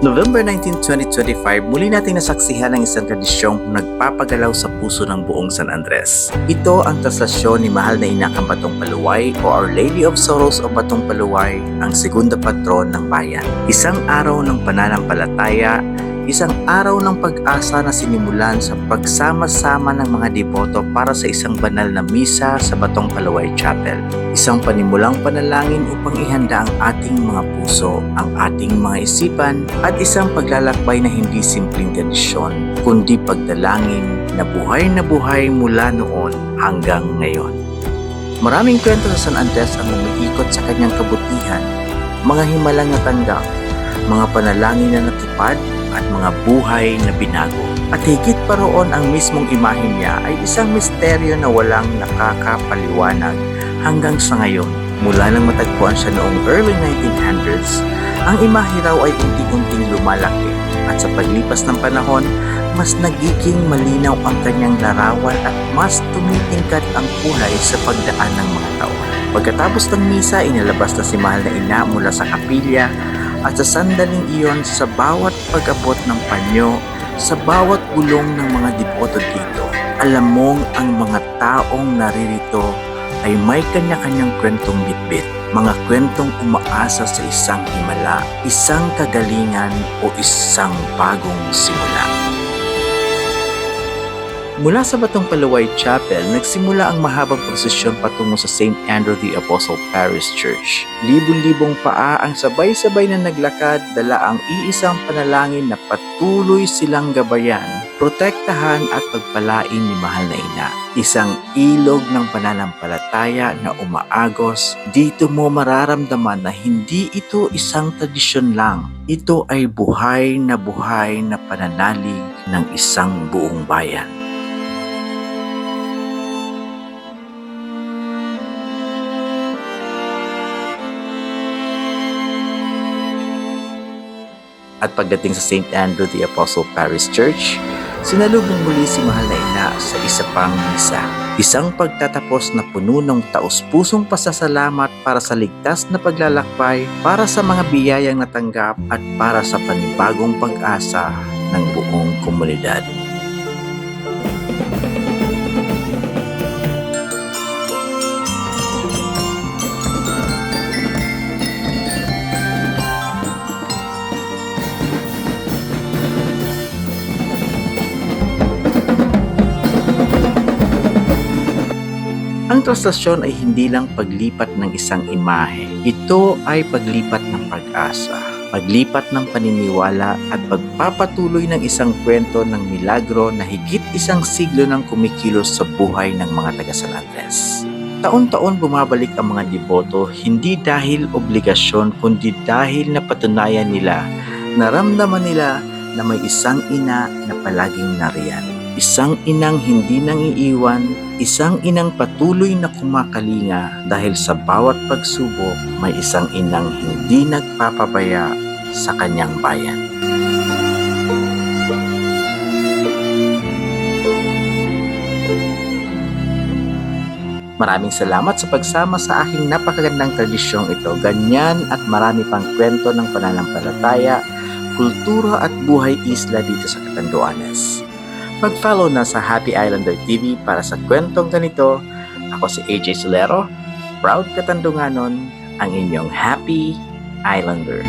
November 19, 2025, muli nating nasaksihan ang isang tradisyong nagpapagalaw sa puso ng buong San Andres. Ito ang taslasyon ni Mahal na Ina ng Batong Paluway o Our Lady of Sorrows o Batong Paluway, ang segunda patron ng bayan. Isang araw ng pananampalataya, isang araw ng pag-asa na sinimulan sa pagsama-sama ng mga deboto para sa isang banal na misa sa Batong Paluway Chapel. Isang panimulang panalangin upang ihanda ang ating mga puso, ang ating mga isipan, at isang paglalakbay na hindi simpleng tradisyon, kundi pagdalangin na buhay na buhay mula noon hanggang ngayon. Maraming kwento sa San Andres ang umiikot sa kanyang kabutihan, mga himalang natanggap, mga panalangin na natupad, at mga buhay na binago. At higit pa roon ang mismong imahe niya ay isang misteryo na walang nakakapaliwanag hanggang sa ngayon. Mula nang matagpuan siya noong early 1900s, ang imahe raw ay unti-unting lumalaki at sa paglipas ng panahon, mas nagiging malinaw ang kanyang larawan at mas tumitingkad ang kulay sa pagdaan ng mga taon. Pagkatapos ng misa, inilabas na si Mahal na Ina mula sa kapilya at sa sandaling iyon sa bawat pag-abot ng panyo, sa bawat gulong ng mga deboto dito, alam mong ang mga taong naririto ay may kanya-kanyang kwentong bitbit, mga kwentong umaasa sa isang himala, isang kagalingan o isang bagong simula. Mula sa Batong Paluway Chapel, nagsimula ang mahabang prosesyon patungo sa St. Andrew the Apostle Parish Church. Libon-libong paa ang sabay-sabay na naglakad dala ang iisang panalangin na patuloy silang gabayan, protektahan at pagpalain ni Mahal na Ina. Isang ilog ng pananampalataya na umaagos, dito mo mararamdaman na hindi ito isang tradisyon lang. Ito ay buhay na buhay na pananalig ng isang buong bayan. At pagdating sa St. Andrew the Apostle Parish Church, sinalubong muli si Mahal na Ina sa isa pang misa. Isang pagtatapos na puno ng taus-pusong pasasalamat para sa ligtas na paglalakbay, para sa mga biyayang natanggap at para sa panibagong pag-asa ng buong komunidad. Ang trastasyon ay hindi lang paglipat ng isang imahe. Ito ay paglipat ng pag-asa, paglipat ng paniniwala at pagpapatuloy ng isang kwento ng milagro na higit isang siglo ng kumikilos sa buhay ng mga taga San Andres. Taon-taon bumabalik ang mga deboto hindi dahil obligasyon kundi dahil napatunayan nila, naramdaman nila na may isang ina na palaging nariyan. Isang inang hindi nang iiwan, isang inang patuloy na kumakalinga dahil sa bawat pagsubok may isang inang hindi nagpapabaya sa kanyang bayan. Maraming salamat sa pagsama sa aking napakagandang tradisyong ito. Ganyan at marami pang kwento ng pananampalataya, kultura at buhay isla dito sa Catanduanes. Mag-follow na sa Happy Islander TV para sa kwentong ganito. Ako si AJ Solero, proud Katandunganon, ang inyong Happy Islander.